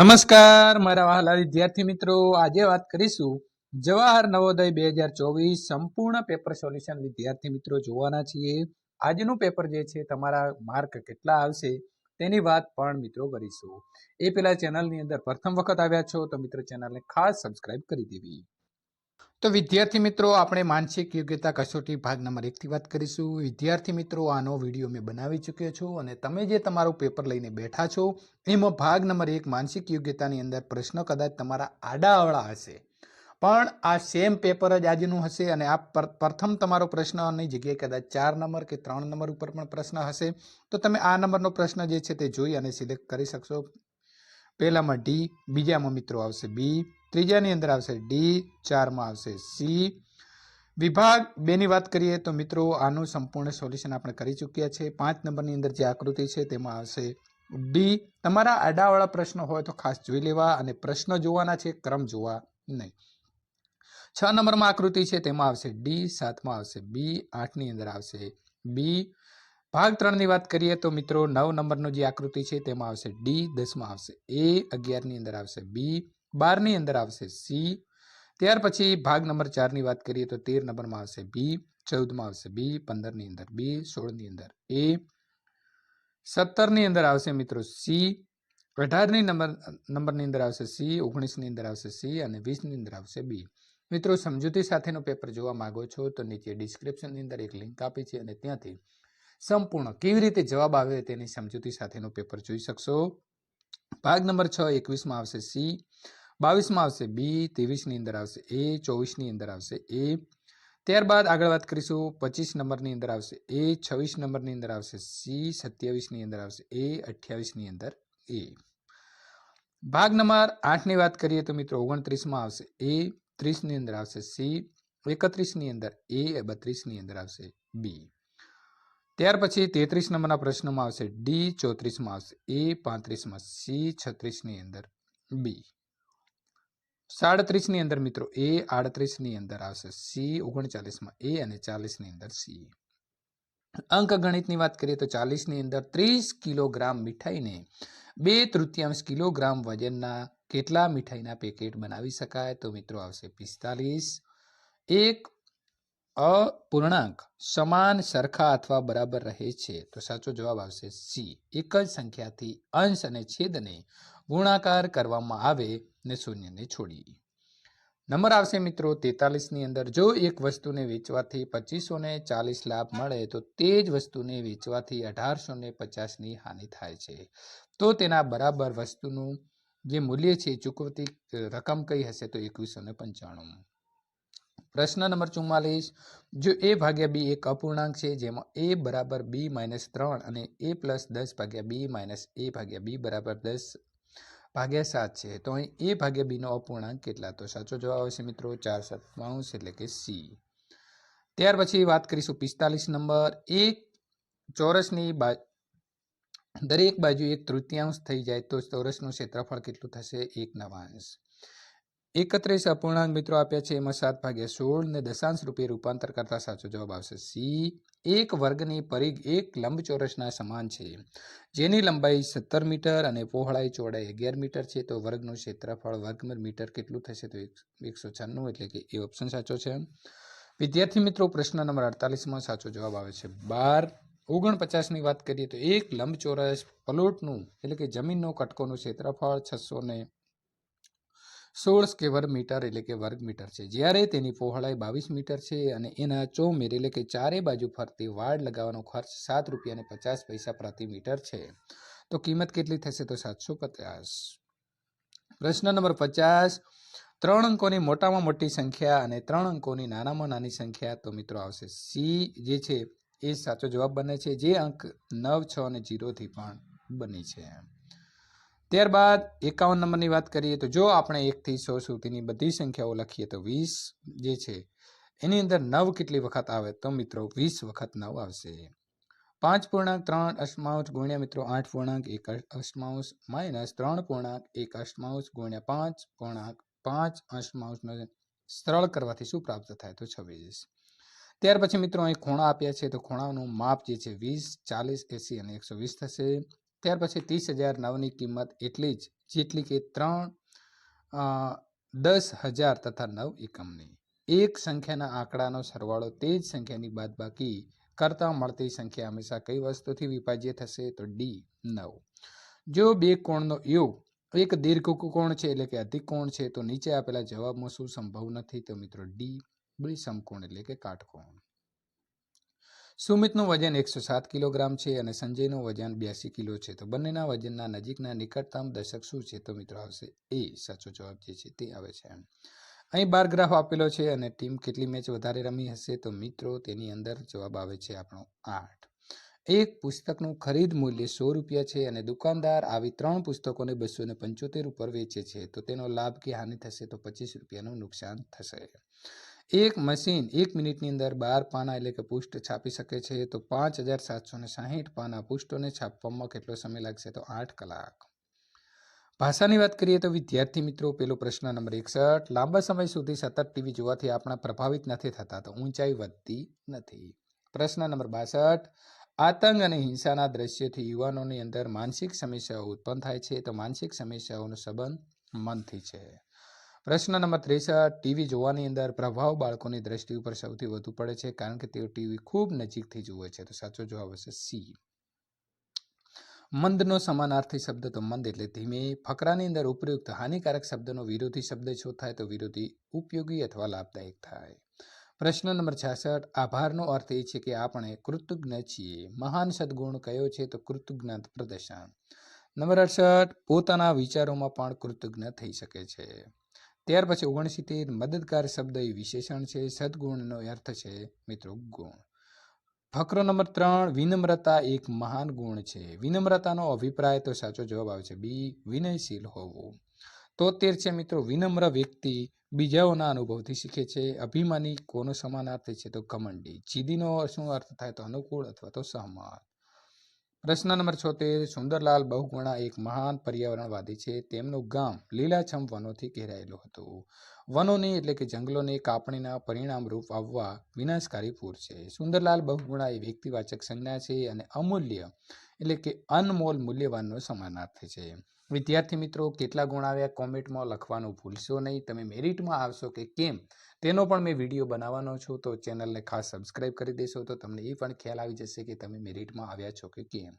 નમસ્કાર, મારા વહાલા વિદ્યાર્થી મિત્રો. આજે વાત કરીશું જવાહર નવોદય બે હજાર ચોવીસ સંપૂર્ણ પેપર સોલ્યુશન વિદ્યાર્થી મિત્રો જોવાના છીએ. આજનું પેપર જે છે, તમારા માર્ક કેટલા આવશે તેની વાત પણ મિત્રો કરીશું. એ પેલા ચેનલની અંદર પ્રથમ વખત આવ્યા છો તો મિત્રો ચેનલને ખાસ સબસ્ક્રાઇબ કરી દેવી. તો વિદ્યાર્થી મિત્રો, આપણે માનસિક યોગ્યતા કસોટી ભાગ નંબર એકથી વાત કરીશું. વિદ્યાર્થી મિત્રો, આનો વીડિયો મેં બનાવી ચૂક્યો છું અને તમે જે તમારું પેપર લઈને બેઠા છો, એમાં ભાગ નંબર એક માનસિક યોગ્યતાની અંદર પ્રશ્નો કદાચ તમારા આડાઅવળા હશે. પણ આ સેમ પેપર જ આજનું હશે અને આ પ્રથમ તમારો પ્રશ્નની જગ્યાએ કદાચ ચાર નંબર કે ત્રણ નંબર ઉપર પણ પ્રશ્ન હશે. તો તમે આ નંબરનો પ્રશ્ન જે છે તે જોઈ અને સિલેક્ટ કરી શકશો. પહેલામાં ડી, બીજામાં મિત્રો આવશે બી. ત્રીજાની અંદર આવશે ડી, ચારમાં આવશે સી. વિભાગ બેની વાત કરીએ તો મિત્રો આનું સંપૂર્ણ સોલ્યુશન આપણે કરી ચૂક્યા છે. પાંચ નંબરની અંદર જે આકૃતિ છે તેમાં આવશે ડી. તમારા આડાવાળા પ્રશ્નો હોય તો ખાસ જોઈ લેવા અને પ્રશ્નો જોવાના છે, ક્રમ જોવા નહીં. છ નંબરમાં આકૃતિ છે તેમાં આવશે ડી, સાતમાં આવશે બી, આઠની અંદર આવશે બી. ભાગ ત્રણની વાત કરીએ તો મિત્રો નવ નંબરનો જે આકૃતિ છે તેમાં આવશે ડી, દસમાં આવશે એ, અગિયારની અંદર આવશે બી. બારની અંદર આવશે સી. ત્યાર પછી ભાગ નંબર ચારની વાત કરીએ તો તેર નંબરમાં આવશે બી, ચૌદમાં આવશે બી, પંદરની અંદર બી, સોળની અંદર એ. સત્તરની અંદર આવશે મિત્રો સી. અઢારની નંબર, નંબરની અંદર આવશે સી, ઓગણીસની અંદર આવશે સી અને વીસની અંદર આવશે બી. મિત્રો સમજૂતી સાથેનું પેપર જોવા માંગો છો તો નીચે ડિસ્ક્રિપ્શનની અંદર એક લિંક આપી છે અને ત્યાંથી સંપૂર્ણ કેવી રીતે જવાબ આવે તેની સમજૂતી સાથેનું પેપર જોઈ શકશો. ભાગ નંબર છ એકવીસમાં આવશે સી. બાવીસમાં આવશે બી ત્રેવીસની અંદર આવશે એ ચોવીસની અંદર આવશે એ ત્યારબાદ આગળ વાત કરીશું પચીસ નંબરની અંદર આવશે એ છવ્વીસ નંબરની અંદર આવશે સી સત્યાવીસની અંદર આવશે એ અઠ્યાવીસની અંદર એ ભાગ નંબર આઠની વાત કરીએ તો મિત્રો ઓગણત્રીસમાં આવશે એ ત્રીસની અંદર આવશે સી એકત્રીસની અંદર એ બત્રીસની અંદર આવશે બી ત્યાર પછી તેત્રીસ નંબરના પ્રશ્નોમાં આવશે ડી ચોત્રીસમાં આવશે એ પાંત્રીસમાં સી છત્રીસની અંદર બી સાડત્રીસની અંદર મિત્રો, એ આડત્રીસની અંદર આવશે. સી ઓગણચાલીસમાં એ અને ચાલીસની અંદર સી. અંક ગણિતની વાત કરીએ તો ચાલીસની અંદર ત્રીસ કિલોગ્રામ મીઠાઈને બે તૃતીયાંશ કિલોગ્રામ વજનના કેટલા મીઠાઈના પેકેટ બનાવી શકાય? તો મિત્રો આવશે પિસ્તાલીસ. એક અપૂર્ણાંક સમાન સરખા અથવા બરાબર રહે છે? તો સાચો જવાબ આવશે સી. એક જ સંખ્યાથી અંશ અને છેદને ગુણાકાર કરવામાં આવે ને શૂન્યને છોડી. નંબર આવશે મિત્રો તેતાલીસની અંદર. જો એક વસ્તુને વેચવાથી પચીસો ને ચાલીસ લાભ મળે, તો તે જ વસ્તુને વેચવાથી અઢારસો ને પચાસની હાનિ થાય છે. તો તેના બરાબર વસ્તુનું જે મૂલ્ય છે ચૂકવતી રકમ કઈ હશે તો એકવીસો ને પંચાણું. પ્રશ્ન નંબર ચુમ્માલીસ. જો એ ભાગ્યા બી એક અપૂર્ણાંક છે, જેમાં એ બરાબર બી માઇનસ ત્રણ અને એ પ્લસ દસ ભાગ્યા બી માઇનસ એ ભાગ્યા બી બરાબર દસ ભાગ્યા સાત છે. તો અહીં એ ભાગ્યા બીનો અપૂર્ણાંક કેટલા? તો સાચો જવાબ આવશે મિત્રો ચાર સત્તાણું એટલે કે સી. ત્યાર પછી વાત કરીશું પિસ્તાલીસ નંબર. એક ચોરસની બા, દરેક બાજુ એક તૃતીયાંશ થઈ જાય તો ચોરસનું ક્ષેત્રફળ કેટલું થશે? એક નવાંશ. એકત્રીસ અપૂર્ણાંક મિત્રો આપ્યા છે. એમાં સાત ભાગ્યા સોળ ને દશાંશ રૂપે રૂપાંતર કરતા સાચો જવાબ આવશે. સી, એક વર્ગની પરિઘ એક લંબચોરસના સમાન છે. જેની લંબાઈ સત્તર મીટર અને પહોળાઈ ચોડાઈ અગિયાર મીટર છે. તો વર્ગનું ક્ષેત્રફળ વર્ગ મીટર કેટલું થશે? તો એકસો છન્નું એટલે કે એ ઓપ્શન સાચો છે. વિદ્યાર્થી મિત્રો, પ્રશ્ન નંબર અડતાલીસમાં સાચો જવાબ આવે છે. બાર, ઓગણપચાસની વાત કરીએ તો એક લંબચોરસ પ્લોટનું એટલે કે જમીનનો કટકોનું ક્ષેત્રફળ છસો ને સોળ સ્કેવર મીટર એટલે કે વર્ગ મીટર છે. જ્યારે તેની પહોળાઈ બાવીસ મીટર છે અને એના ચોમેર એટલે કે ચારે બાજુ ફરતી વાડ લગાવવાનો ખર્ચ સાત રૂપિયા અને પચાસ પૈસા પ્રતિ મીટર છે. તો કિંમત કેટલી થશે તો સાતસો પચાસ? પ્રશ્ન નંબર પચાસ. ત્રણ અંકોની મોટામાં મોટી સંખ્યા અને ત્રણ અંકોની નાનામાં નાની સંખ્યા તો મિત્રો આવશે સી જે છે એ સાચો જવાબ બને છે. જે અંક નવ, છ અને જીરોથી પણ બની છે. ત્યારબાદ એકાવન નંબરની વાત કરીએ તો જો આપણે એકથી સો સુધીની બધી સંખ્યાઓ લખીએ તો વીસ જે છે, એની અંદર નવ કેટલી વખત આવે તો મિત્રો વીસ વખત નવ આવશે. પાંચ પૂર્ણાંક ત્રણ અષ્ટમાંશ ગુણ્યા મિત્રો આઠ પૂર્ણાંક એક અષ્ટમાંશ માઇનસ ત્રણ પૂર્ણાંક એક અષ્ટમાંશ ગુણ્યા પાંચ પૂર્ણાંક પાંચ અષ્ટમાંશનો સરળ કરવાથી શું પ્રાપ્ત થાય તો છવ્વીસ. ત્યાર પછી મિત્રો અહીં ખૂણા આપ્યા છે તો ખૂણાનું માપ જે છે વીસ ચાલીસ એસી અને એકસો વીસ થશે. ત્યાર પછી ત્રીસ હજાર નવની કિંમત એટલી જ, જેટલી કે ત્રણ દસ હજાર તથા નવ એકમની. એક સંખ્યાના આંકડાનો સરવાળો તે જ સંખ્યાની બાદબાકી કરતાં મળતી સંખ્યા હંમેશા કઈ વસ્તુથી વિભાજ્ય થશે તો ડી નવ. જો બે કોણનો યોગ એક દીર્ઘ કોણ છે એટલે કે અધિક કોણ છે તો નીચે આપેલા જવાબમાં શું સંભવ નથી તો મિત્રો ડી બી સમકોણ એટલે કે કાટકોણ. સુમિતનું વજન એકસો સાત કિલોગ્રામ છે અને સંજયનું વજન બ્યાસી કિલો છે. તો બંનેના વજનના નજીકના નિકટતમ દશક શું છે? તો મિત્રો આવશે એ સાચો જવાબ જે છે તે આવે છે. અહીં બાર ગ્રાફ આપેલો છે અને ટીમ કેટલી મેચ વધારે રમી હશે? તો મિત્રો તેની અંદર જવાબ આવે છે આપણો આઠ. એક પુસ્તકનું ખરીદ મૂલ્ય સો રૂપિયા છે અને દુકાનદાર આવી ત્રણ પુસ્તકોને બસો ને પંચોતેર ઉપર વેચે છે. તો તેનો લાભ કે હાનિ થશે તો પચીસ રૂપિયાનું નુકસાન થશે. એક મશીન એક મિનિટની અંદર બાર પાના એટલે કે પુષ્ઠ છાપી શકે છે, તો પાંચ હજાર સાતસો ને સાહીઠ પાના પુષ્ઠોને છાપવામાં કેટલો સમય લાગશે? તો આઠ કલાક. ભાષાની વાત કરીએ તો વિદ્યાર્થી મિત્રો, પેલો પ્રશ્ન નંબર એકસઠ. લાંબા સમય સુધી સતત ટીવી જોવાથી આપણા પ્રભાવિત નથી થતા, તો ઊંચાઈ વધતી નથી. પ્રશ્ન નંબર બાસઠ. આતંક અને હિંસાના દ્રશ્યથી યુવાનોની અંદર માનસિક સમસ્યાઓ ઉત્પન્ન થાય છે, તો માનસિક સમસ્યાઓનો સંબંધ મનથી છે. પ્રશ્ન નંબર ત્રેસઠ, ટીવી જોવાની અંદર પ્રભાવ બાળકોની દ્રષ્ટિ ઉપર સૌથી વધુ પડે છે કારણ કે તેઓ ટીવી ખૂબ નજીકથી જુએ છે. તો સાચો જવાબ હશે સી મંદનો સમાનાર્થી શબ્દ તો મંદ એટલે ધીમે. ફકરાની અંદર ઉપયુક્ત હાનિકારક શબ્દનો વિરોધી શબ્દ શું થાય તો વિરોધી, ઉપયોગી અથવા લાભદાયક થાય. પ્રશ્ન નંબર છાસઠ, આભારનો અર્થ એ છે કે આપણે કૃતજ્ઞ છીએ. મહાન સદગુણ કયો છે તો કૃતજ્ઞ પ્રદર્શન. નંબર અડસઠ, પોતાના વિચારોમાં પણ કૃતજ્ઞ થઈ શકે છે. ત્યાર પછી ઓગણસિત્તેર મદદગાર શબ્દ એ વિશેષણ છે, સદગુણનો અર્થ છે, મિત્રો, ગુણ. ફકરો નંબર ત્રણ, વિનમ્રતા એક મહાન ગુણ છે. વિનમ્રતાનો અભિપ્રાય તો સાચો જવાબ આવે છે. બી, વિનયશીલ હોવું. તોતેર છે, મિત્રો, વિનમ્ર વ્યક્તિ બીજાઓના અનુભવથી શીખે છે. અભિમાની કોનો સમાનાર્થી છે તો કમંડી જીદીનો શું અર્થ થાય તો અનુકૂળ અથવા તો સહમત? પ્રશ્ન નંબર છોતેર, સુંદરલાલ બહુગુણા એક મહાન પર્યાવરણવાદી છે. તેમનું ગામ લીલાછમ વનોથી ઘેરાયેલું હતું. વનોની એટલે કે જંગલોને કાપણીના પરિણામરૂપ આવવા વિનાશકારી પૂર છે. સુંદરલાલ બહુગુણા એ વ્યક્તિવાચક સંજ્ઞા છે અને અમૂલ્ય એટલે કે અનમોલ મૂલ્યવાનનો સમાનાર્થી છે. વિદ્યાર્થી મિત્રો, કેટલા ગુણ આવ્યા કોમેન્ટમાં લખવાનું ભૂલશો નહીં. તમે મેરિટમાં આવશો કે કેમ? તેનો પણ મેં વીડિયો બનાવવાનો છું. તો ચેનલને ખાસ સબસ્ક્રાઇબ કરી દેશો. તો તમને એ પણ ખ્યાલ આવી જશે કે તમે મેરિટમાં આવ્યા છો કે કેમ?